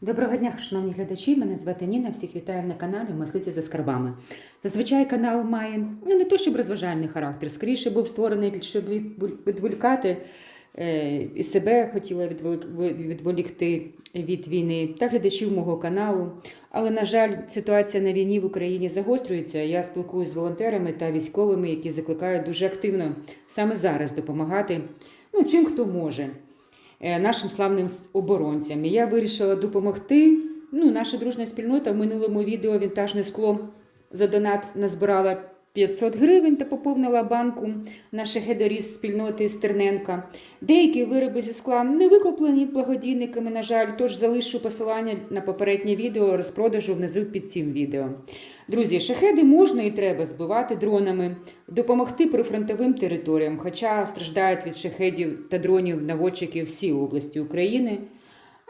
Доброго дня, шановні глядачі. Мене звати Ніна. Всіх вітаю на каналі Мислиці за скарбами. Зазвичай канал має ну не то, щоб розважальний характер, скоріше був створений, щоб відволікати е, і себе хотіла відволік- відволікти від війни та глядачів мого каналу. Але, на жаль, ситуація на війні в Україні загострюється. Я спілкуюся з волонтерами та військовими, які закликають дуже активно саме зараз допомагати ну, чим хто може нашим славним оборонцям. І я вирішила допомогти. Ну, наша дружня спільнота в минулому відео вінтажне скло за донат назбирала 500 гривень та поповнила банку наших гедарів з спільноти Стерненка. Деякі вироби зі скла не викуплені благодійниками, на жаль, тож залишу посилання на попереднє відео розпродажу внизу під цим відео. Друзі, шахеди можна і треба збивати дронами, допомогти прифронтовим територіям, хоча страждають від шахедів та дронів наводчиків всі області України.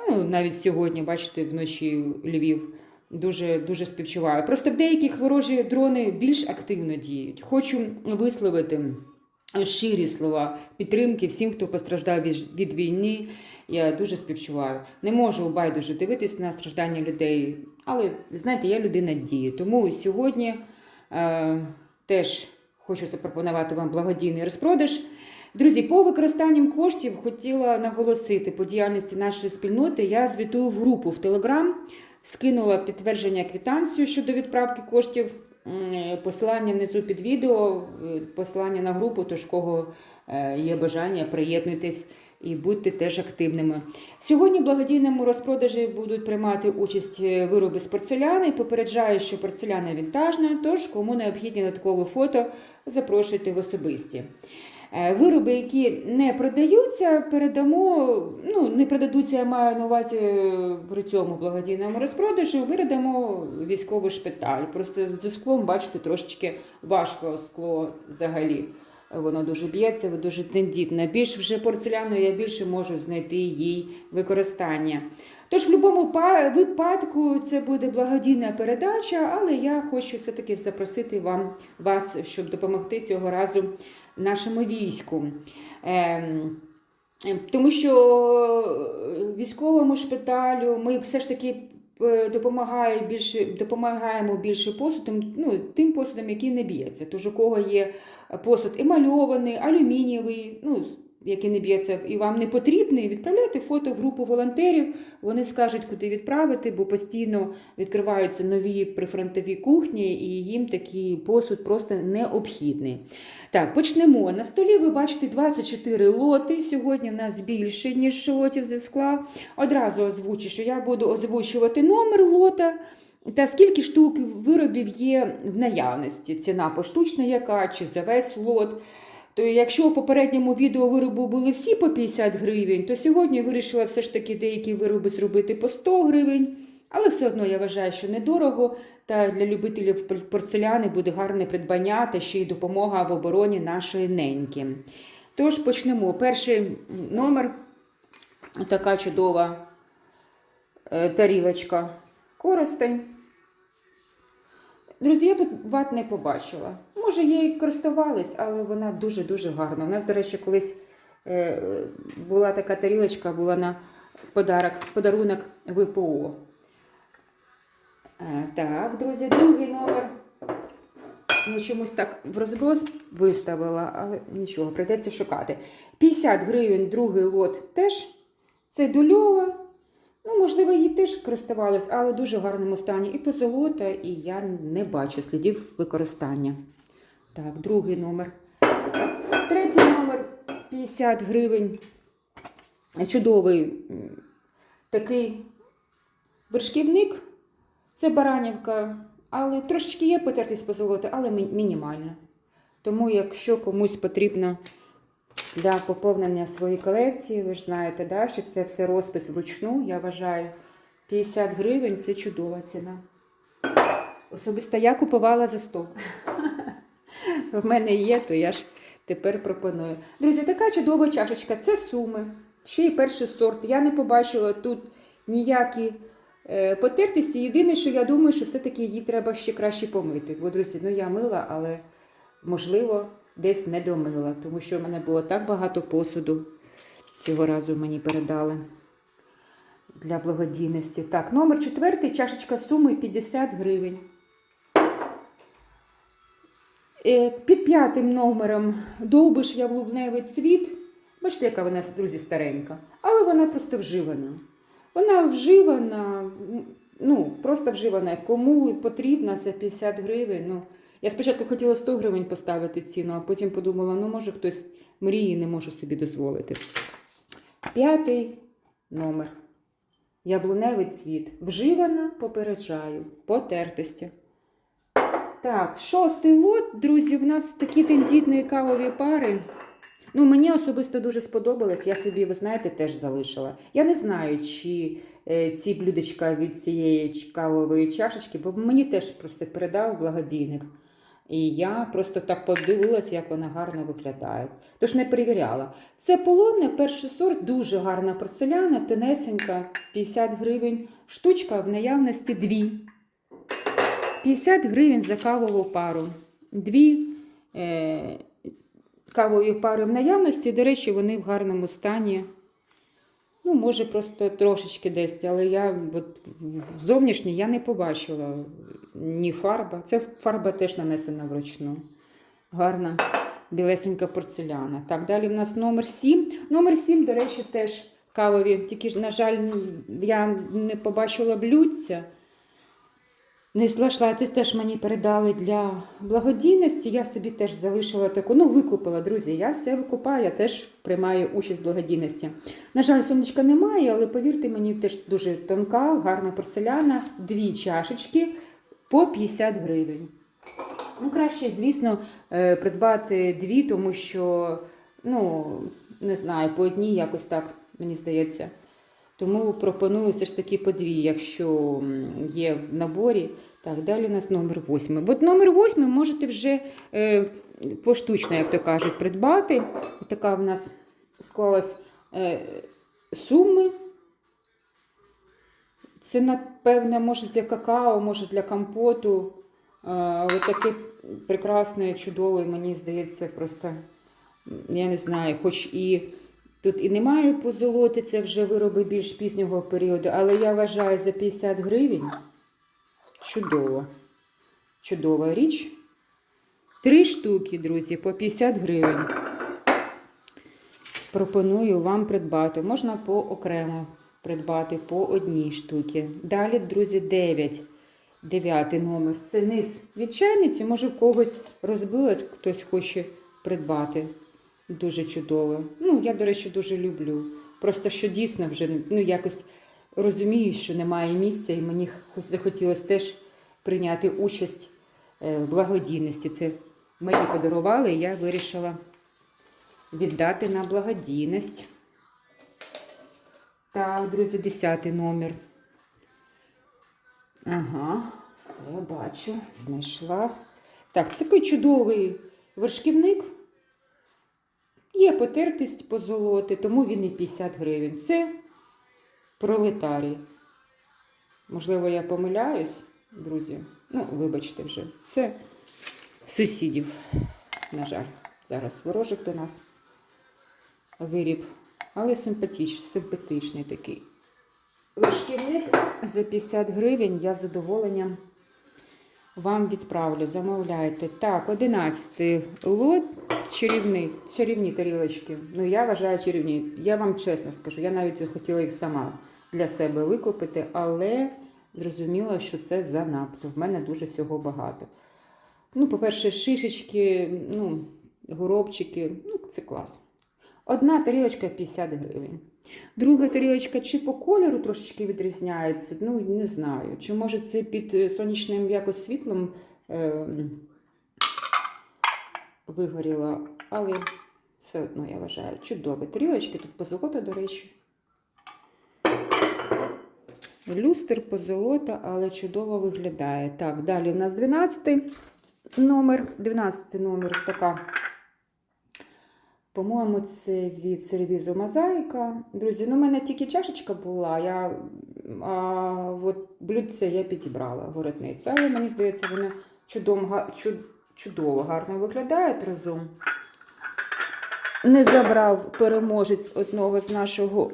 Ну, навіть сьогодні, бачите, вночі Львів дуже, дуже співчуваю. Просто в деяких ворожі дрони більш активно діють. Хочу висловити щирі слова підтримки всім, хто постраждав від, від війни. Я дуже співчуваю. Не можу байдуже дивитись на страждання людей, але знаєте, я людина дії. Тому сьогодні е, теж хочу запропонувати вам благодійний розпродаж. Друзі, по використанням коштів хотіла наголосити по діяльності нашої спільноти. Я звітую в групу в Телеграм, скинула підтвердження квитанцію щодо відправки коштів. Посилання внизу під відео, е, посилання на групу, тож кого е, є бажання, приєднуйтесь і будьте теж активними. Сьогодні в благодійному розпродажі будуть приймати участь е, вироби з порцеляни. Попереджаю, що порцеляна вінтажна, тож кому необхідні додаткові фото, запрошуйте в особисті. Е, Вироби, які не продаються, передамо, ну не продадуться, я маю на увазі е, при цьому благодійному розпродажу, передамо військовий шпиталь. Просто зі склом, бачите, трошечки важко скло взагалі. Воно дуже б'ється, дуже тендітне. Більш вже порцеляною я більше можу знайти їй використання. Тож, в будь-якому випадку це буде благодійна передача, але я хочу все-таки запросити вам, вас, щоб допомогти цього разу нашому війську. Ем, тому що військовому шпиталю ми все ж таки е, допомагає більше, допомагаємо більше посудом, ну, тим посудом, який не б'ється. Тож у кого є посуд емальований, алюмінієвий, ну, який не б'ється, і вам не потрібний, відправляйте фото в групу волонтерів. Вони скажуть, куди відправити, бо постійно відкриваються нові прифронтові кухні, і їм такий посуд просто необхідний. Так, почнемо. На столі ви бачите 24 лоти. Сьогодні в нас більше, ніж лотів зі скла. Одразу озвучу, що я буду озвучувати номер лота. Та скільки штук виробів є в наявності? Ціна поштучна яка, чи за весь лот. То якщо в попередньому відео вироби були всі по 50 гривень, то сьогодні я вирішила все ж таки деякі вироби зробити по 100 гривень. Але все одно я вважаю, що недорого, та для любителів пор- порцеляни буде гарне придбання та ще й допомога в обороні нашої неньки. Тож почнемо. Перший номер така чудова е, тарілочка Коростень. Друзі, я тут ват не побачила. Може, її користувались, але вона дуже-дуже гарна. У нас, до речі, колись е, була така тарілочка, була на подарок, подарунок ВПО. Е, так, друзі, другий номер. Ну, чомусь так в розброс виставила, але нічого, прийдеться шукати. 50 гривень другий лот теж. Це дульова. Ну, можливо, її теж користувались, але в дуже гарному стані. І позолота, і я не бачу слідів використання. Так, другий номер. Третій номер 50 гривень. Чудовий такий вершківник. Це баранівка, але трошечки є потертість позолоти, але мі- мінімальна. Тому, якщо комусь потрібно для поповнення своєї колекції, ви ж знаєте, да, що це все розпис вручну, я вважаю, 50 гривень це чудова ціна. Особисто я купувала за 100. В мене є, то я ж тепер пропоную. Друзі, така чудова чашечка це суми. Ще й перший сорт. Я не побачила тут ніякі е, потертості. Єдине, що я думаю, що все-таки її треба ще краще помити. Бо, друзі, ну я мила, але можливо десь не домила, тому що в мене було так багато посуду. Цього разу мені передали. для благодійності. Так, номер четвертий, чашечка суми 50 гривень. Е, Під п'ятим номером довбиш яблуневий цвіт. Бачите, яка вона, друзі, старенька. Але вона просто вживана. Вона вживана, ну, просто вживана. Кому потрібна за 50 гривень. Ну, я спочатку хотіла 100 гривень поставити ціну, а потім подумала, ну, може, хтось мрії не може собі дозволити. П'ятий номер. Яблуневий цвіт. Вживана, попереджаю, потертості. Так, шостий лот, друзі, в нас такі тендітні кавові пари. Ну, мені особисто дуже сподобалось. Я собі, ви знаєте, теж залишила. Я не знаю, чи е, ці блюдечка від цієї кавової чашечки, бо мені теж просто передав благодійник. І я просто так подивилась, як вона гарно виглядає. Тож не перевіряла. Це полонне, перший сорт, дуже гарна порцеляна, тенесенька, 50 гривень. Штучка в наявності дві. 50 гривень за кавову пару. Дві е, кавові пари в наявності. До речі, вони в гарному стані. Ну, може, просто трошечки десь, але я от, зовнішній я не побачила ні фарба. Це фарба теж нанесена вручну. Гарна білесенька порцеляна. Так, далі в нас номер 7. Номер 7, до речі, теж кавові. Тільки, ж, на жаль, я не побачила блюдця. Не знайшла, ти теж мені передали для благодійності. Я собі теж залишила таку. Ну, викупила, друзі. Я все викупаю, я теж приймаю участь в благодійності. На жаль, сонечка немає, але повірте мені, теж дуже тонка, гарна порцеляна, дві чашечки по 50 гривень. Ну, краще, звісно, е, придбати дві, тому що, ну, не знаю, по одній якось так, мені здається. Тому пропоную все ж таки по дві, якщо є в наборі. Так, далі у нас номер восьмий. От номер восьмий можете вже е, поштучно, як то кажуть, придбати. Така в нас склалась е, суми. Це, напевне, може для какао, може для компоту. Е, ось такий прекрасний, чудовий, мені здається, просто, я не знаю, хоч і тут і немає позолоти, це вже вироби більш пізнього періоду, але я вважаю за 50 гривень. Чудово. Чудова річ. Три штуки, друзі, по 50 гривень. Пропоную вам придбати. Можна по окремо придбати по одній штуці. Далі, друзі, 9. Дев'ятий номер. Це низ від чайниці. Може, в когось розбилось, хтось хоче придбати. Дуже чудово. Ну, я, до речі, дуже люблю. Просто що дійсно вже ну, якось розумію, що немає місця, і мені захотілося теж прийняти участь е, в благодійності. Це мені подарували, і я вирішила віддати на благодійність. Так, друзі, десятий номер. Ага, все бачу, знайшла. Так, це такий чудовий вершківник. Є потертість позолоти, тому він і 50 гривень. Це пролетарій. Можливо, я помиляюсь, друзі. Ну, вибачте вже. Це сусідів, на жаль, зараз ворожик до нас виріб, але симпатичний, симпатичний такий. Вершківник за 50 гривень я з задоволенням вам відправлю. Замовляйте. Так, 11 лот чарівні, чарівні тарілочки. Ну, я вважаю чарівні. Я вам чесно скажу, я навіть захотіла їх сама для себе викупити, але зрозуміла, що це занадто. В мене дуже всього багато. Ну, по-перше, шишечки, ну, горобчики, ну, це клас. Одна тарілочка 50 гривень. Друга тарілочка чи по кольору трошечки відрізняється, ну не знаю. Чи може це під е, сонячним якось світлом е, вигоріла, але все одно я вважаю. Чудові тарілочки, тут позолота, до речі. Люстр позолота, але чудово виглядає. Так, далі у нас 12 номер. 12 номер така. По-моєму, це від сервізу Мозаїка. Друзі, ну, у мене тільки чашечка була, я, а от блюдце я підібрала воротниця. Але мені здається, вони чудово, га- чуд- чудово гарно виглядають разом. Не забрав переможець одного з нашого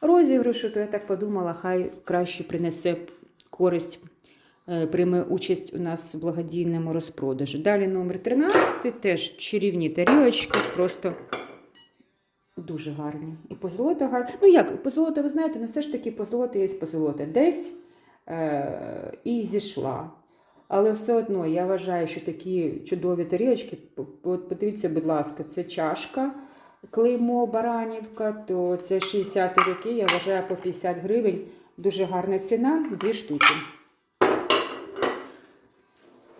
розіграшу, то я так подумала, хай краще принесе користь, прийме участь у нас в благодійному розпродажі. Далі номер 13, теж чарівні тарілочки, просто дуже гарні. І позолота гарна. Ну як, позолота, ви знаєте, ну все ж таки позолота є позолота. Десь е- і зійшла. Але все одно я вважаю, що такі чудові тарілочки, подивіться, будь ласка, це чашка, клеймо Баранівка, то це 60 роки, я вважаю по 50 гривень. Дуже гарна ціна, дві штуки.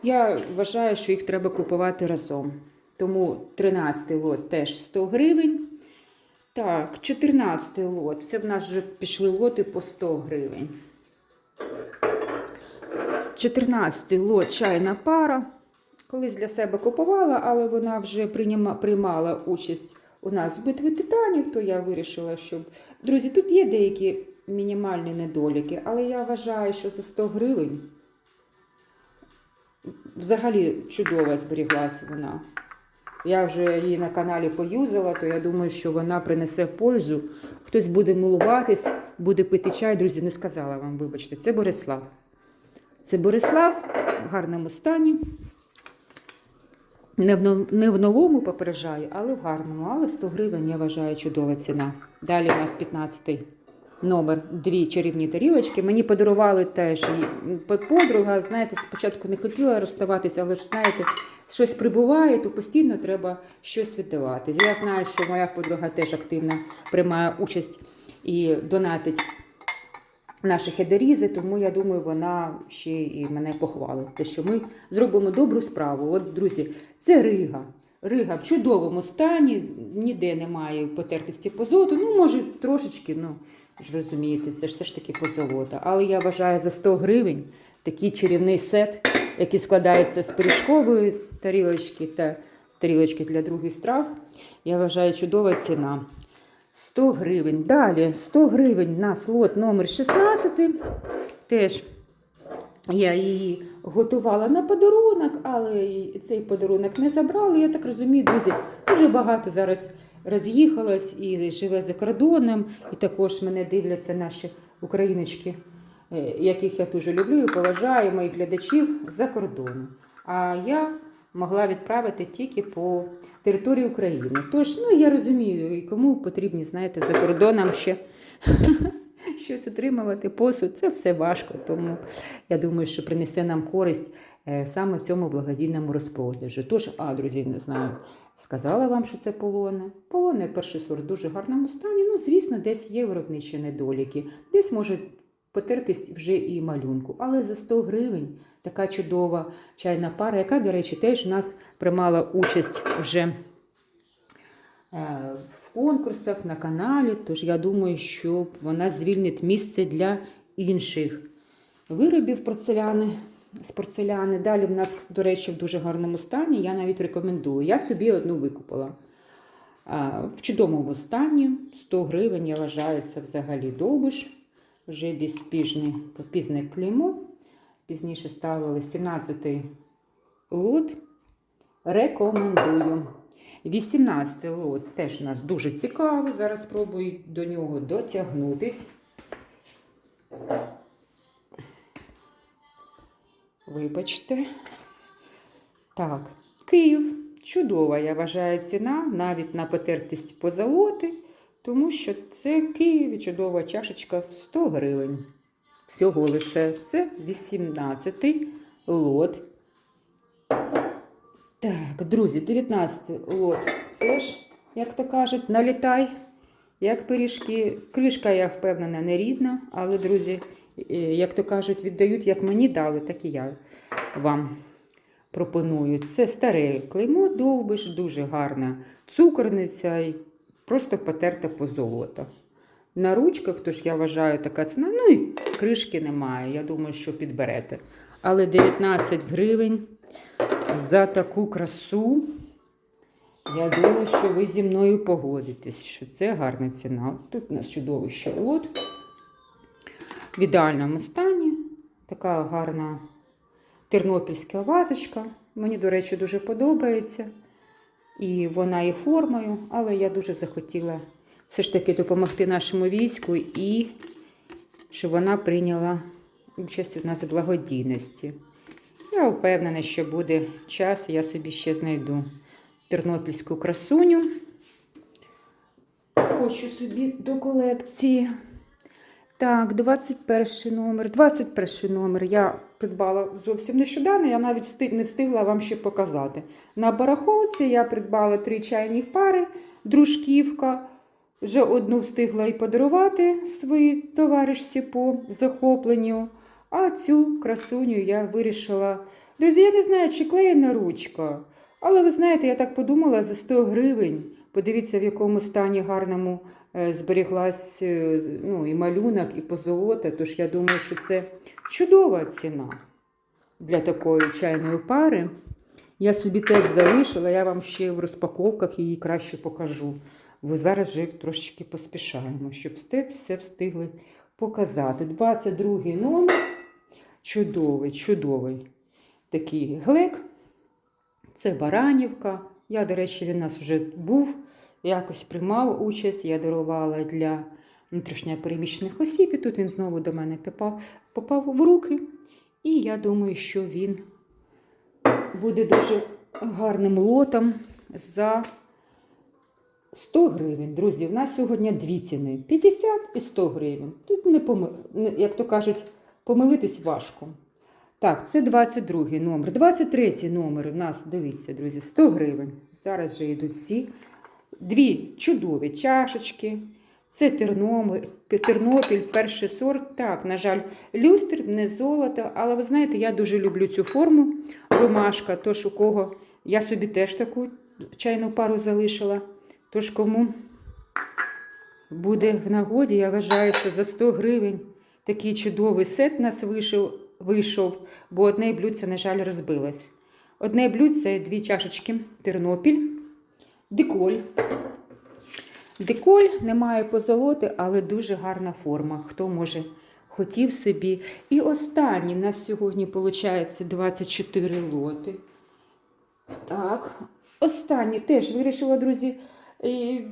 Я вважаю, що їх треба купувати разом. Тому 13 лот теж 100 гривень. Так, 14 лот. Це в нас вже пішли лоти по 100 гривень. 14 лот чайна пара. Колись для себе купувала, але вона вже приймала участь у нас в битві титанів, то я вирішила, щоб. Друзі, тут є деякі мінімальні недоліки, але я вважаю, що за 100 гривень взагалі чудово зберіглася вона. Я вже її на каналі поюзала, то я думаю, що вона принесе пользу. Хтось буде милуватись, буде пити чай. Друзі, не сказала вам, вибачте, це Борислав. Це Борислав в гарному стані. Не в, новому попереджаю, але в гарному. Але 100 гривень, я вважаю, чудова ціна. Далі у нас 15 номер, дві чарівні тарілочки. Мені подарували теж подруга. Знаєте, спочатку не хотіла розставатися, але ж знаєте, щось прибуває, то постійно треба щось віддавати. Я знаю, що моя подруга теж активно приймає участь і донатить наші хедерізи, тому я думаю, вона ще і мене похвалить. Те, що ми зробимо добру справу. От, друзі, це Рига. Рига в чудовому стані, ніде немає потертості позолоту. Ну, може, трошечки, ну ж розумієте, це все ж таки позолота. Але я вважаю за 100 гривень такий чарівний сет, який складається з пиріжкової тарілочки та тарілочки для других страв. Я вважаю чудова ціна. 100 гривень. Далі 100 гривень на слот номер 16. Теж я її готувала на подарунок, але цей подарунок не забрали. Я так розумію, друзі, дуже багато зараз роз'їхалось і живе за кордоном. І також мене дивляться наші україночки, е, яких я дуже люблю і поважаю, моїх глядачів за кордоном. А я могла відправити тільки по території України. Тож, ну я розумію, і кому потрібні, знаєте, за кордоном ще щось отримувати, посуд, це все важко. Тому я думаю, що принесе нам користь е, саме в цьому благодійному розпродажу. Тож, а, друзі, не знаю, сказала вам, що це полоне. Полоне перший сорт в дуже гарному стані. Ну, звісно, десь є виробничі недоліки, десь може потертись вже і малюнку. Але за 100 гривень така чудова чайна пара, яка, до речі, теж в нас приймала участь вже е, в конкурсах на каналі. Тож я думаю, що вона звільнить місце для інших виробів порцеляни. З порцеляни. Далі в нас, до речі, в дуже гарному стані. Я навіть рекомендую. Я собі одну викупила. В чудовому стані 100 гривень, я вважаю, це взагалі довбиш. Вже без пізне, пізне клеймо. Пізніше ставили 17-й лот. Рекомендую. 18-й лот теж у нас дуже цікавий. Зараз спробую до нього дотягнутись. Вибачте. Так, Київ. Чудова, я вважаю, ціна навіть на потертість позолоти, тому що це Київ і чудова чашечка 100 гривень. Всього лише це 18-й лот. Так, друзі, 19 лот теж, як то кажуть, налітай, як пиріжки. Кришка, я впевнена, не рідна, але, друзі, як то кажуть, віддають, як мені дали, так і я вам пропоную. Це старе клеймо, довбиш, дуже гарна цукорниця і просто потерта позолота. На ручках, тож я вважаю, така ціна. Ну і кришки немає. Я думаю, що підберете. Але 19 гривень за таку красу. Я думаю, що ви зі мною погодитесь, що це гарна ціна. Тут у нас чудовий ще лот. В ідеальному стані. Така гарна тернопільська вазочка. Мені, до речі, дуже подобається. І вона є формою, але я дуже захотіла все ж таки допомогти нашому війську і щоб вона прийняла участь у нас в благодійності. Я впевнена, що буде час, я собі ще знайду тернопільську красуню. Хочу собі до колекції. Так, 21 номер. 21 номер я придбала зовсім нещодавно, я навіть не встигла вам ще показати. На барахолці я придбала три чайні пари, дружківка. Вже одну встигла і подарувати своїй товаришці по захопленню. А цю красуню я вирішила. Друзі, я не знаю, чи клеєна ручка. Але ви знаєте, я так подумала за 100 гривень. Подивіться, в якому стані гарному зберіглась е, ну, і малюнок, і позолота. Тож я думаю, що це чудова ціна для такої чайної пари. Я собі теж залишила, я вам ще в розпаковках її краще покажу. Бо зараз вже трошечки поспішаємо, щоб все, встигли показати. 22 номер. Чудовий, чудовий такий глек. Це Баранівка. Я, до речі, він у нас вже був, якось приймав участь. Я дарувала для внутрішньопереміщених осіб, і тут він знову до мене попав, попав в руки. І я думаю, що він буде дуже гарним лотом за 100 гривень. Друзі, в нас сьогодні дві ціни: 50 і 100 гривень. Тут не поми... не- як то кажуть, помилитись важко. Так, це 22 номер. 23 номер у нас, дивіться, друзі, 100 гривень. Зараз вже йдуть всі. Дві чудові чашечки. Це Тернопіль, перший сорт. Так, на жаль, люстр, не золото. Але ви знаєте, я дуже люблю цю форму ромашка. Тож у кого я собі теж таку чайну пару залишила. Тож кому буде в нагоді, я вважаю, що за 100 гривень такий чудовий сет нас вийшов, вийшов бо одне блюдце, на жаль, розбилось. Одне блюдце, дві чашечки Тернопіль, деколь. Деколь немає позолоти, але дуже гарна форма. Хто може хотів собі. І останній у нас сьогодні виходить 24 лоти. Так, останній теж вирішила, друзі,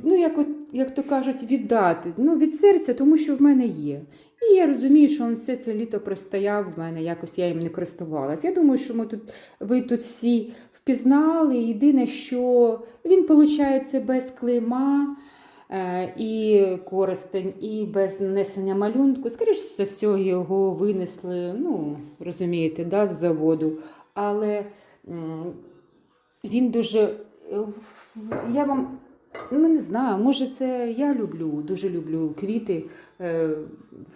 ну, як, як то кажуть, віддати. Ну, від серця, тому що в мене є. І я розумію, що він все це літо простояв в мене, якось я їм не користувалась. Я думаю, що ми тут, ви тут всі впізнали. Єдине, що він, виходить, без клейма е, і користень, і без нанесення малюнку. Скоріше за все, його винесли, ну, розумієте, да, з заводу. Але він дуже. е, Я вам ну, не знаю, може, це я люблю, дуже люблю квіти е,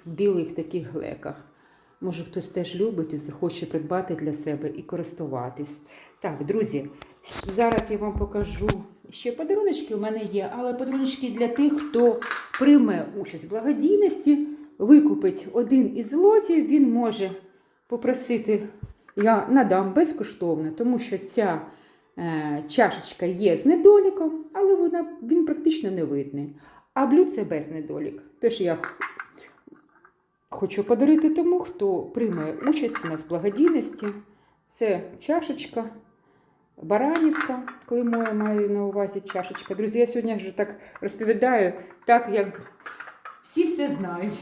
в білих таких глеках. Може, хтось теж любить і захоче придбати для себе і користуватись. Так, друзі, зараз я вам покажу ще подаруночки у мене є, але подаруночки для тих, хто прийме участь в благодійності, викупить один із лотів, він може попросити, я надам безкоштовно, тому що ця чашечка є з недоліком, але вона, він практично не видний. А блюдце без недолік. Тож я хочу подарити тому, хто прийме участь у нас в благодійності. Це чашечка, баранівка, клеймо я маю на увазі чашечка. Друзі, я сьогодні вже так розповідаю, так як всі все знають.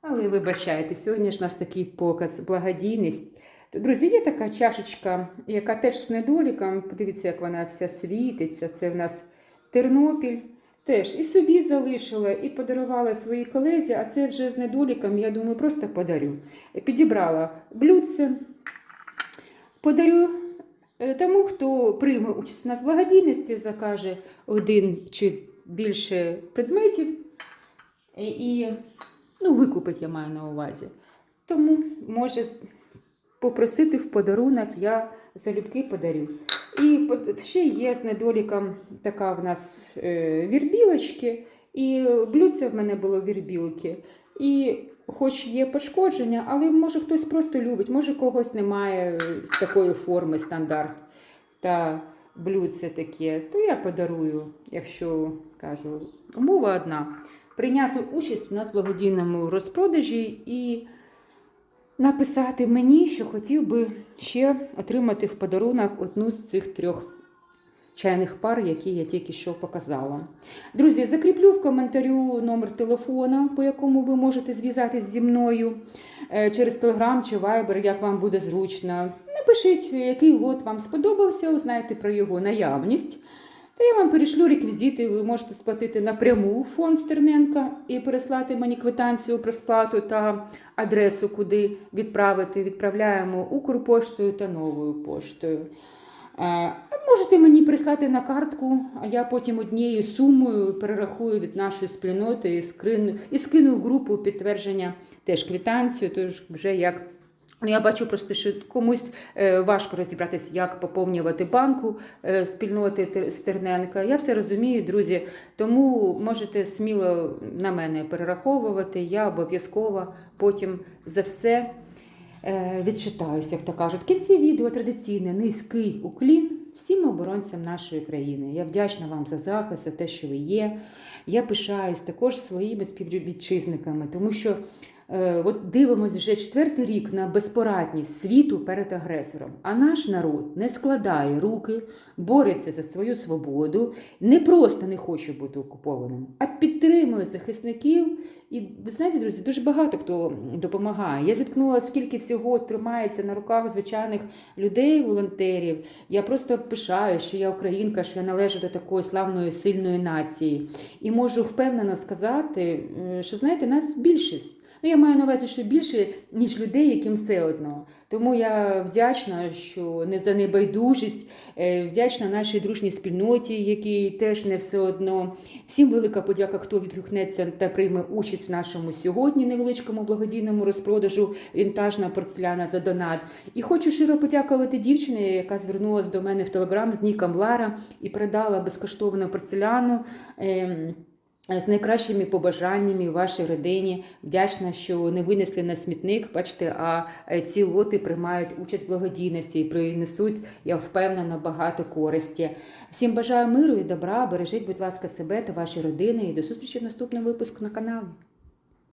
Але вибачайте, сьогодні ж у нас такий показ, благодійність. Друзі, є така чашечка, яка теж з недоліком. Подивіться, як вона вся світиться. Це в нас Тернопіль. Теж і собі залишила, і подарувала своїй колезі, а це вже з недоліком, я думаю, просто подарю. Підібрала блюдце, подарю е, тому, хто прийме участь у нас в благодійності, закаже один чи більше предметів і, і ну, викупить, я маю на увазі. Тому може попросити в подарунок, я залюбки подарю. І ще є з недоліком така в нас е, вірбілочки, і блюдце в мене було вірбілки. І хоч є пошкодження, але може хтось просто любить, може когось немає е, такої форми стандарт та блюдце таке, то я подарую, якщо кажу, умова одна. Прийняти участь у нас в благодійному розпродажі і написати мені, що хотів би ще отримати в подарунок одну з цих трьох чайних пар, які я тільки що показала. Друзі, закріплю в коментарю номер телефона, по якому ви можете зв'язатись зі мною е, через Telegram чи Viber, як вам буде зручно. Напишіть, який лот вам сподобався, узнайте про його наявність. Та я вам перешлю реквізити, ви можете сплатити напряму фонд Стерненка і переслати мені квитанцію про сплату та адресу, куди відправити. Відправляємо Укрпоштою та новою поштою. Е, можете мені прислати на картку, а я потім однією сумою перерахую від нашої спільноти і скину в групу підтвердження теж квитанцію, тож вже як. Ну, Я бачу просто, що комусь е, важко розібратися, як поповнювати банку е, спільноти Тер- Стерненка. Я все розумію, друзі. Тому можете сміло на мене перераховувати. Я обов'язково потім за все е, відчитаюся, як то кажуть. В кінці відео традиційне низький уклін всім оборонцям нашої країни. Я вдячна вам за захист, за те, що ви є. Я пишаюсь також своїми співвітчизниками, тому що. Е, От дивимось вже четвертий рік на безпорадність світу перед агресором. А наш народ не складає руки, бореться за свою свободу, не просто не хоче бути окупованим, а підтримує захисників. І ви знаєте, друзі, дуже багато хто допомагає. Я зіткнулася, скільки всього тримається на руках звичайних людей, волонтерів. Я просто пишаю, що я українка, що я належу до такої славної сильної нації. І можу впевнено сказати, що знаєте, нас більшість. Ну, я маю на увазі, що більше, ніж людей, яким все одно. Тому я вдячна, що не за небайдужість, е, вдячна нашій дружній спільноті, якій теж не все одно. Всім велика подяка, хто відгукнеться та прийме участь в нашому сьогодні невеличкому благодійному розпродажу вінтажна порцеляна за донат. І хочу щиро подякувати дівчині, яка звернулася до мене в телеграм з ніком Лара і передала безкоштовну порцеляну. З найкращими побажаннями вашій родині. Вдячна, що не винесли на смітник. Бачите, а е, ці лоти приймають участь в благодійності і принесуть, я впевнена, багато користі. Всім бажаю миру і добра. Бережіть, будь ласка, себе та ваші родини. І до зустрічі в наступному випуску на каналі.